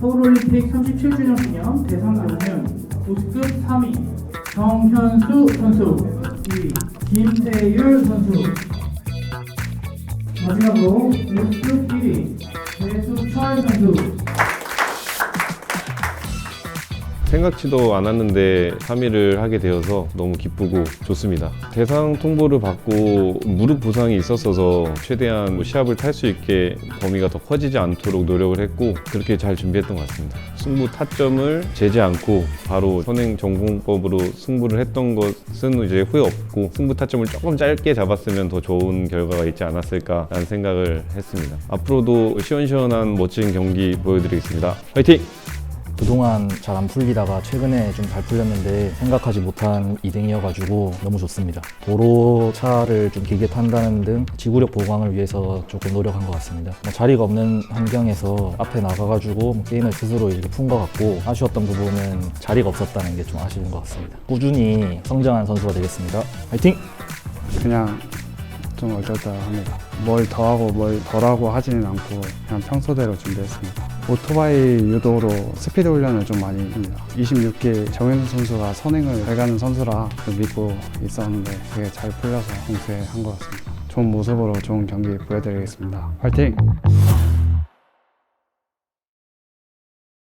서울올림픽 37주년 기념 대상자는 우스급 3위 정현수 선수 2위 김태율 선수. 마지막으로 우스급 1위 배수철 선수 생각지도 않았는데 3위를 하게 되어서 너무 기쁘고 좋습니다. 대상 통보를 받고 무릎 부상이 있었어서 최대한 뭐 시합을 탈 수 있게 범위가 더 커지지 않도록 노력을 했고 그렇게 잘 준비했던 것 같습니다. 승부 타점을 재지 않고 바로 선행 전공법으로 승부를 했던 것은 이제 후회 없고 승부 타점을 조금 짧게 잡았으면 더 좋은 결과가 있지 않았을까라는 생각을 했습니다. 앞으로도 시원시원한 멋진 경기 보여드리겠습니다. 화이팅! 그동안 잘 안 풀리다가 최근에 좀 잘 풀렸는데 생각하지 못한 2등이어가지고 너무 좋습니다. 도로 차를 좀 길게 탄다는 등 지구력 보강을 위해서 조금 노력한 것 같습니다. 뭐 자리가 없는 환경에서 앞에 나가가지고 뭐 게임을 스스로 이렇게 푼 것 같고 아쉬웠던 부분은 자리가 없었다는 게 좀 아쉬운 것 같습니다. 꾸준히 성장한 선수가 되겠습니다. 화이팅! 그냥 좀 어쩔다합니다. 뭘 더하고 뭘 덜하고 하지는 않고 그냥 평소대로 준비했습니다. 오토바이 유도로 스피드 훈련을 좀 많이 합니다. 26기 정현수 선수가 선행을 잘 가는 선수라 좀 믿고 있었는데 그게 잘 풀려서 공수에 한 것 같습니다. 좋은 모습으로 좋은 경기 보여드리겠습니다. 화이팅!